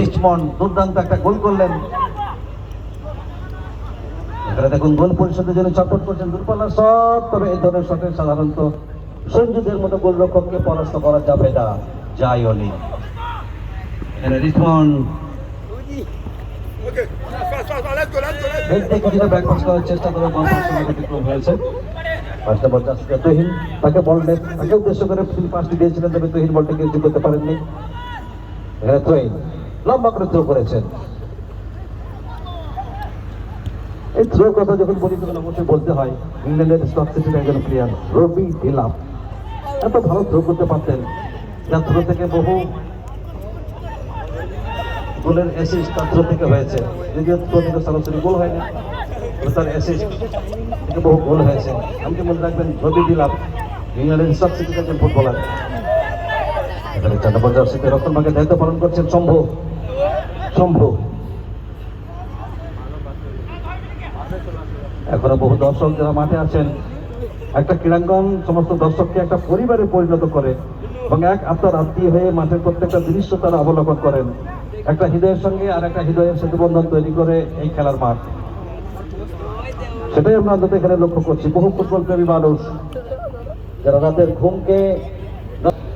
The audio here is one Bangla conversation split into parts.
রিচমন্ড দুর্দান্ত একটা গোল করলেন। দেখুন গোল পরিষদের জন্য চটপট করছেন দূরপাল্লার শট, তবে এই ধরনের শটে সাধারণত সঞ্জুদের মতো গোলরক্ষককে পরাস্ত করা যাবে না যাই অলি তাকে বল উদ্দেশ্য করে তিনি পাঁচটি দিয়েছিলেন, তবে তহিন বলটাকে করতে পারেননি। লম্বা করে থ্রো করেছেন। এই থ্রো কথা যখন বলি তখন অবশ্যই বলতে হয়, ইংল্যান্ডের স্টক একজন প্লেয়ার রবি ডিলাপ। এত ভালো থ্রো করতে পারতেন, যার থ্রো থেকে বহু গোলের অ্যাসিস্ট তার থ্রো থেকে হয়েছে। যদিও থ্রো থেকে সরাসরি গোল হয়নি, তবে তার অ্যাসিস্ট থেকে বহু গোল হয়েছে। আমাকে মনে রাখবেন, রবি দিলাম ইংল্যান্ডের সব সিটির একজন ফুটবলার এখানে দায়িত্ব পালন করছেন শম্ভু। শম্ভু। এখনও বহু দর্শক যারা মাঠে আছেন, একটা ক্রীড়াঙ্গন, সমস্ত দর্শককে একটা পরিবারে পরিণত করে এবং এক আত্মার আত্মীয় হয়ে মাঠের প্রত্যেকটা দৃশ্য তারা অবলোকন করেন। একটা হৃদয়ের সঙ্গে আর একটা হৃদয়ের সেতুবন্ধন তৈরি করে এই খেলার মাঠ। সেটাই আমরা অন্তত এখানে লক্ষ্য করছি। বহু ফুটবল প্রেমী মানুষ, যারা রাতের ঘুমকে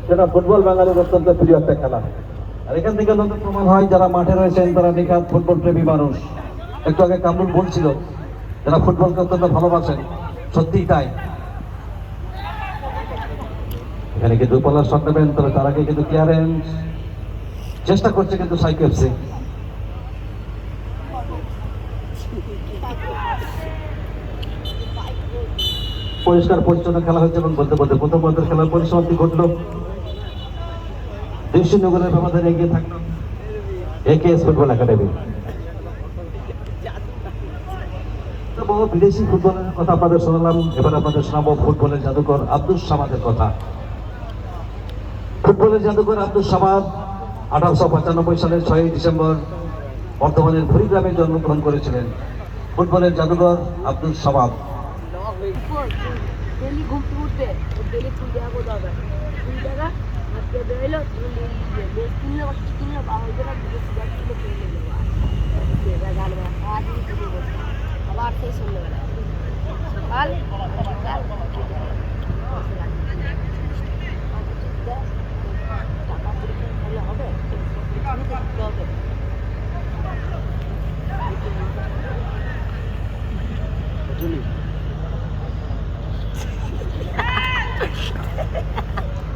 সেটা ফুটবল বাঙালির অত্যন্ত প্রিয় একটা খেলা। আর এখান থেকে অন্তত প্রমাণ হয়, যারা মাঠে রয়েছেন, তারা নিখাত ফুটবল প্রেমী মানুষ। একটু আগে কামরুল বলছিল, যারা ফুটবলকে অত্যন্ত ভালোবাসেন, সত্যিই তাই। এখানে কিন্তু পলাশ শট নেবেন, তবে তার আগে কিন্তু ক্লিয়ারেন্স চেষ্টা করছে কিন্তু সাইকেল সিং। পরিষ্কার পরিচ্ছন্ন খেলা হচ্ছে এবং বলতে বলতে প্রথম খেলার পরিসমাপ্তি ঘটলো। গোলের ব্যবধানে এগিয়ে থাকল। AKS football academy. বহু বিদেশি ফুটবলের কথা আপনাদের শোনালাম। এবার আপনাদের শোনাবো ফুটবলের জাদুকর আব্দুল সামাদের কথা। ফুটবলের জাদুকর আব্দুল সামাদ আঠারোশো পঁচানব্বই সালের ছয়ই ডিসেম্বর বর্ধমানের ভুরিগ্রামে জন্মগ্রহণ করেছিলেন। ফুটবলের জাদুকর আব্দুল সামাদ। ঘুরতে ঘুরতে ডেলি ফুল দেখা করতে হবে ফুল দেখা আজকে বেরোলো তুমি নিয়ে নিয়ে বেশ কিনলে বা কিনলে বা হয়ে যাবে দুটো সিগারেট কিনে কিনে নিয়ে নেব এবার জানবে সারাদিন কিনে বসে আবার সেই সন্ধ্যেবেলা সকাল সকাল টাকা পরীক্ষা করলে হবে পরীক্ষা দিতে হবে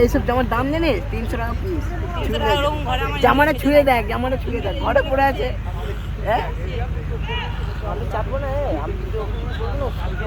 এইসব জামার দাম জানিস তিনশো টাকা পিস জামাটা ছুঁয়ে দেখ জামাটা ছুঁয়ে দেখ ঘরে পড়ে আছে। হ্যাঁ? আমি চাপবো না আমি করব, কালকে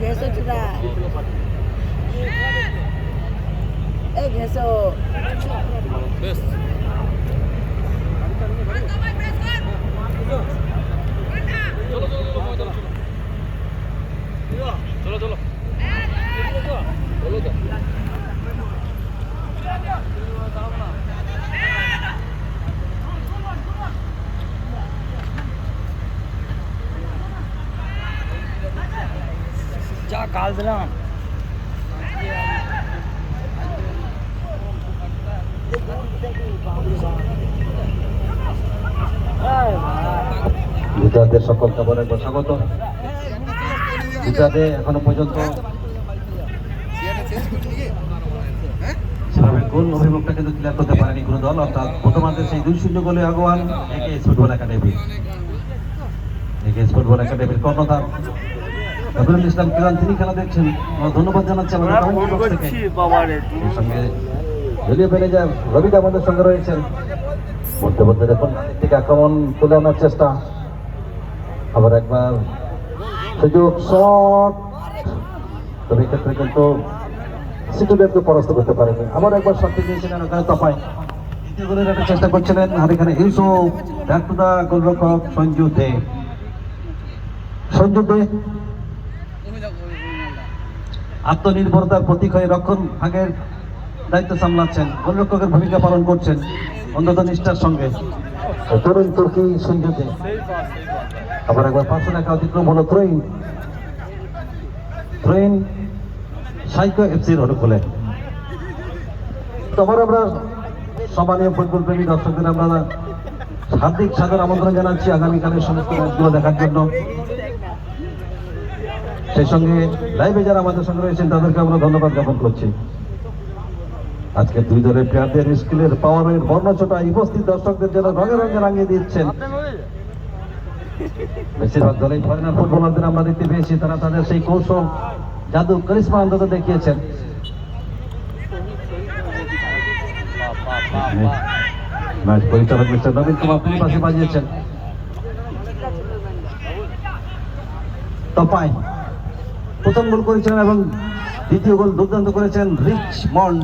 ভেসো চুদা এ ভেসো যা কাল দিলাম কাজলাম সকল খবর একবার স্বাগত গুজরাটে এখনও পর্যন্ত সেভাবে গোল অভিমুখটা কিন্তু ক্লিয়ার করতে পারেনি কোনো দল, অর্থাৎ প্রথমার্ধে সেই দুই শূন্য গোলে আগোয়ান, একে ফুটবল একাডেমি। একে ফুটবল একাডেমির কর্ণধার। রবিউল ইসলাম কিরান তিনি খেলা দেখছেন। ধন্যবাদ জানাচ্ছি আমাদের সেই সঙ্গে দলীয় ম্যানেজার রবিদা আমাদের সঙ্গে রয়েছেন বলতে বলতে দেখুন থেকে আক্রমণ তুলে আনার চেষ্টা। আবার একবার সুযোগ শট। তবে এক্ষেত্রে কিন্তু সিটুদেরকে পরাস্ত করতে পারেনি। আবার একবার শট দিয়েছিলেন ওখানে তফাই দ্বিতীয় গোলের একটা চেষ্টা করছিলেন আর এখানে ইউসুফ ব্যর্থতা গোলরক্ষক সঞ্জু দে। সঞ্জু দে আত্মনির্ভরতার প্রতীক হয়ে রক্ষণ ভাগের দায়িত্ব সামলাচ্ছেন, গোলরক্ষকের ভূমিকা পালন করছেন অন্তত নিষ্ঠার সঙ্গে। তরুণ তুর্কি আবার একবার পাঁচশো টাকা অতিক্রম হলো ত্রয়ীন। ত্রয়ীন সাইকো এফসির অনুকূলে তোমার আমরা সম্মানীয় ফুটবল প্রেমী দর্শকদের আমরা হার্দিক সাদর আমন্ত্রণ জানাচ্ছি আগামীকালের সমস্ত ম্যাচগুলো দেখার জন্য। সেই সঙ্গে লাইভে যারা আমাদের সঙ্গে রয়েছেন, তাদেরকে আমরা ধন্যবাদ জ্ঞাপন করছি। আজকে দুই দলের প্লেয়ারদের স্কিলের পাওয়ারের বর্ণচটা উপস্থিত দর্শকদের যেন রঙে রঙে রাঙিয়ে দিচ্ছেন। বেশিরভাগ দলেই ফরেনার ফুটবলারদের আমরা দেখতে পেয়েছি, তারা তাদের সেই কৌশল, জাদু করিশ্মা অন্তত দেখিয়েছেন। ম্যাচ পরিচালক মিস্টার নবীন কুমার পাশে বাজিয়েছেন। তপাই প্রথম গোল করেছিলেন এবং দ্বিতীয় গোল দুর্দান্ত করেছেন রিচ মন্ড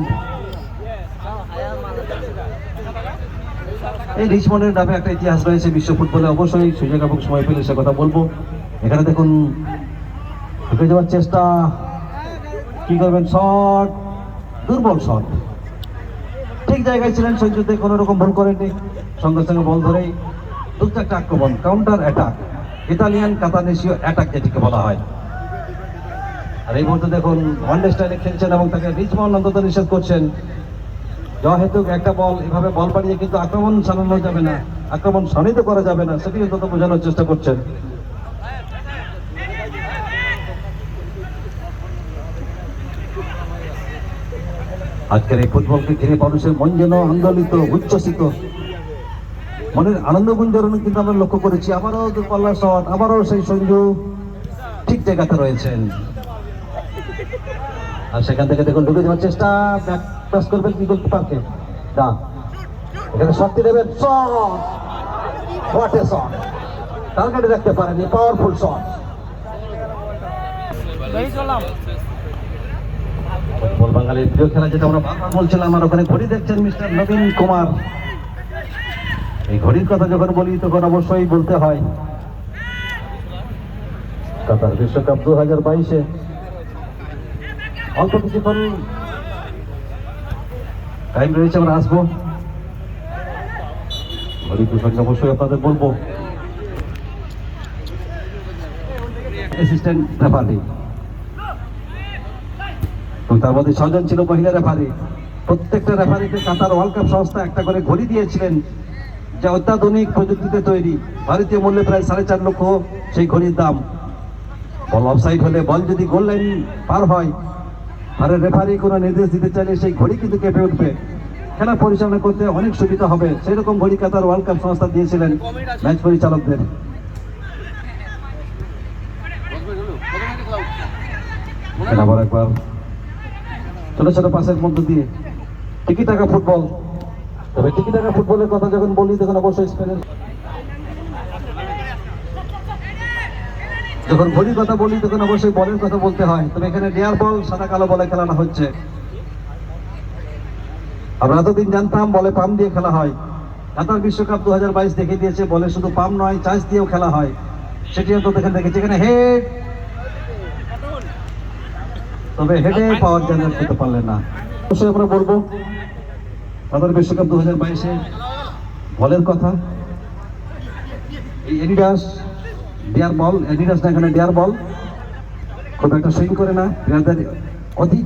এই রিচমন্ডের নামে একটা ইতিহাস রয়েছে বিশ্ব ফুটবলে। অবশ্যই সুযোগ এবং সময় পেলে সে কথা বলব। এখানে দেখুন, ঢুকে যাওয়ার চেষ্টা। কি করবেন? শট, দুর্বল শট। ঠিক জায়গায় ছিলেন সৈন্যতে কোনো রকম ভুল করেননি। সঙ্গে সঙ্গে বল ধরেই দ্রুত একটা আক্রমণ কাউন্টার অ্যাটাক ইতালিয়ান, কাতানেশীয় অ্যাটাক যেটিকে বলা হয়। আর এই মুহূর্তে দেখুন ওয়ানডে স্টাইলে খেলছেন এবং তাকে রিচমন্ড অন্তত নিষেধ করছেন। যেহেতু একটা বল, এভাবে বল বাড়িয়ে কিন্তু আক্রমণ সানানো যাবে না, আক্রমণ শানিত করা যাবে না সেটি অন্তত বোঝানোর চেষ্টা করছেন। আজকের এই ফুটবলকে ঘিরে মানুষের মন যেন আন্দোলিত, উচ্ছ্বসিত। মনের আনন্দ গুঞ্জরণ কিন্তু আমরা লক্ষ্য করেছি। আবারও পাল্লা শট আবারও সেই সঞ্জু ঠিক জায়গাতে রয়েছেন। আর সেখান থেকে দেখুন ঢুকে যাওয়ার চেষ্টা। ব্যাক পাস করবেন কি গোলকিপারকে? না। এখানে শটটি দেবেন। শট! শট টার্গেটে রাখতে পারেনি পাওয়ারফুল শট ফুটবল বাঙালির প্রিয় খেলা যেটা আমরা বারবার বলছিলাম আর ওখানে ঘড়ি দেখছেন মিস্টার নবীন কুমার। এই ঘড়ির কথা যখন বলি, তখন অবশ্যই বলতে হয়। কাতার বিশ্বকাপ দু হাজার বাইশে। অল্প কিছুক্ষণ টাইম রয়েছে, আমরা আসব। ঘড়ি প্রসঙ্গে অবশ্যই আপনাদের বলব। অ্যাসিস্ট্যান্ট রেফারি এবং তার মধ্যে ছজন ছিল মহিলা রেফারি প্রত্যেকটা রেফারিতে কাতার ওয়ার্ল্ড কাপ সংস্থা একটা করে ঘড়ি দিয়েছিলেন। যা অত্যাধুনিক প্রযুক্তিতে তৈরি, ভারতীয় মূল্যে প্রায় সাড়ে চার লক্ষ সেই ঘড়ির দাম। বল অফসাইড হলে বল যদি গোল লাইন পার হয় আর রেফারি কোনো নির্দেশ দিতে চাইলে সেই ঘড়ি কিন্তু কেঁপে উঠবে। খেলা পরিচালনা করতে অনেক সুবিধা হবে। সেই রকম ঘড়ি কাতার ওয়ার্ল্ড কাপ সংস্থা দিয়েছিলেন ম্যাচ পরিচালকদের। আবার একবার। ছোট ছোট পাসের মধ্য দিয়ে। টিকি টাকা ফুটবল তবে টিকি টাকা ফুটবলের কথা যখন বলি তখন অবশ্যই স্পেনের যখন ঘড়ির কথা বলি তখন অবশ্যই বলের কথা বলতে হয়। তবে এখানে বল, সাদা কালো বলে খেলানো হচ্ছে। আমরা এতদিন জানতাম বলে পাম দিয়ে খেলা হয়। কাতার বিশ্বকাপ দু হাজার বাইশ দেখে দিয়েছে, বলে শুধু পাম নয়, চার্জ দিয়েও খেলা হয়। সেটি তো দেখে দেখেছি এখানে হেড। তবে হেডে পাওয়ার করতে পারলেন না। অবশ্যই আমরা বলব কাতার বিশ্বকাপ দু হাজার বাইশে বলের কথা। এই এডিডাস ডিয়ার বল এডিডাস না এখানে ডিয়ার বল খুব একটা সুইং করে না প্লেয়ারদের অধিক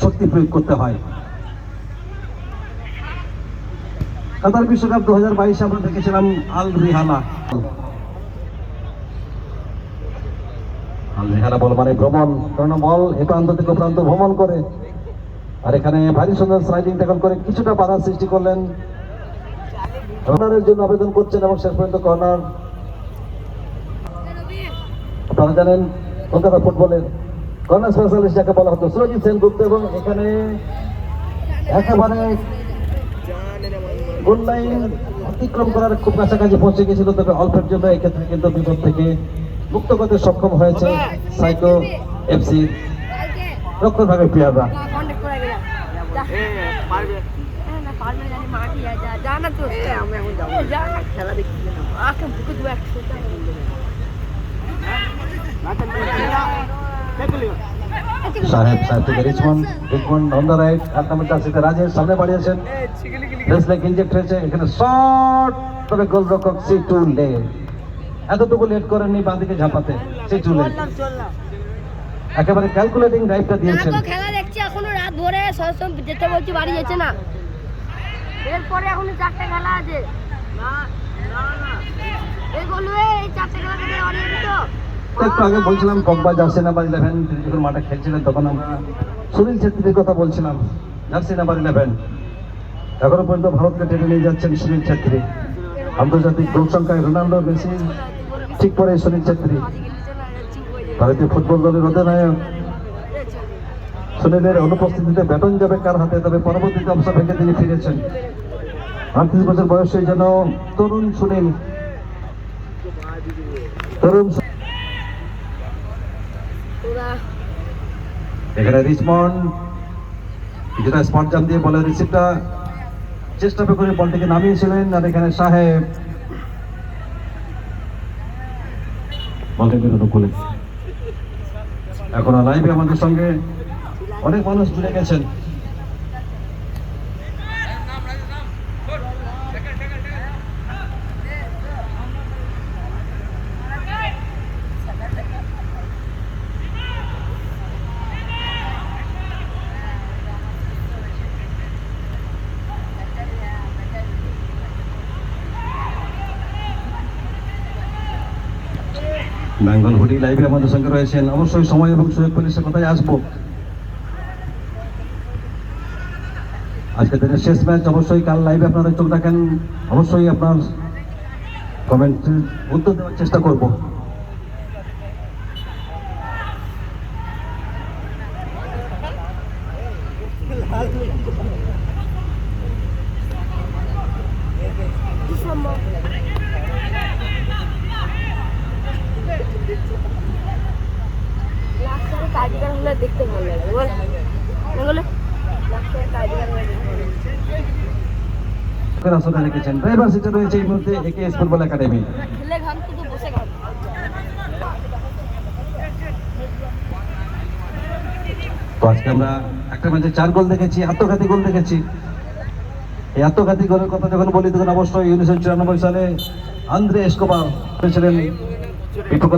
শক্তি প্রয়োগ করতে হয়। কাতার বিশ্বকাপ দু হাজার বাইশে আমরা দেখেছিলাম আল রিহালা। আল রিহালা বল মানে ভ্রমণ কারণ বল এ প্রান্ত থেকে প্রান্ত ভ্রমণ করে। আর এখানে ভারী সুন্দর স্লাইডিং ট্যাকল করে কিছুটা বাধা সৃষ্টি করলেন। কর্নারের জন্য আবেদন করছেন এবং শেষ পর্যন্ত কর্নার আপনারা জানেন, কলকাতা ফুটবলের কর্নার স্পেশালিস্ট যাকে বলা হতো, সুরজিৎ সেনগুপ্ত, এবং এখানে একেবারে লাইন অতিক্রম করার খুব কাছাকাছি পৌঁছে গেছিল তবে অল্পের জন্য এক্ষেত্রে কিন্তু বিপদ থেকে মুক্ত করতে সক্ষম হয়েছে সাইকো এফসি রক্ষণ ভাবে প্লেয়াররা কন্ট্যাক্ট করে গেলাম যা পারবে। না পারবে না জানি মাঠে যা যা যা না তো। আমি এখন যাব। যা খেলা দেখতে বুকে দেবো একশো সাহেব সাহেব থেকে Richmond Richmond on the right আট নাম্বার জার্সিতে রাজেশ সামনে বাড়িয়েছেন ব্রেসলেক ইনজেক্ট হয়েছে এখানে শট তবে গোলরক্ষক সি টু লে এতটুকু লেট করেননি বাঁদিকে ঝাঁপাতে সি টু লে একেবারে ক্যালকুলেটিং ড্রাইভটা দিয়েছেন তো খেলা দেখছি এখনও রাত ভরে সব সব যেতে বলছি বাড়ি যাচ্ছে না। এরপরে এখনও চারটে খেলা আছে। একটু আগে বলছিলাম জার্সি নাম্বার ইলেভেন তিনি যখন মাঠে খেলছিলেন তখন আমরা সুনীল ছেত্রীর কথা বলছিলাম জার্সি নাম্বার ইলেভেন এখনও পর্যন্ত ভারতকে টেনে নিয়ে যাচ্ছেন সুনীল ছেত্রী। আন্তর্জাতিক গোল সংখ্যায় রোনাল্ডো মেসি ঠিক পরে সুনীল ছেত্রী। ভারতীয় ফুটবল দলের অধিনায়ক সুনীলের অনুপস্থিতিতে ব্যাটন যাবে কার হাতে? তবে পরবর্তীতে অবসর ভেঙে তিনি ফিরেছেন। আটত্রিশ বছর বয়সে যেন তরুণ সুনীল, তরুণ এখানে রিচমন্ড, কিছুটা স্পট জাম দিয়ে বলের রিসিভটা চেষ্টা করে বলটিকে নামিয়েছিলেন, আর এখানে সাহেব বলকে বেরোনো করে এখনও লাইভে আমাদের সঙ্গে অনেক মানুষ জুড়ে গেছেন। বেঙ্গল হুডি লাইভে আমাদের সঙ্গে রয়েছেন। অবশ্যই সময় এবং সুযোগ পেলে সে কথায় আসব। আজকে দিনের শেষ ম্যাচ অবশ্যই কাল লাইভে আপনারা চোখ রাখেন অবশ্যই আপনার কমেন্ট উত্তর দেওয়ার চেষ্টা করব কি সম্ভব লাস্টারে কাজগার হলে দেখতে ভালো লাগে বল বলে লাস্টারে কাজগার হলে দেখতে ভালো আসলে রেখেছেন ড্রাইভার রয়েছে এই মুহূর্তে একে এস ফুটবল একাডেমি আজকে আমরা একটা ম্যাচে চার গোল দেখেছি, আত্মঘাতী গোল দেখেছি। এই আত্মঘাতী গোলের কথা যখন বলি, তখন অবশ্যই উনিশশো চুরানব্বই সালে আন্দ্রে এসকোবার ছিলেন বিপক্ষ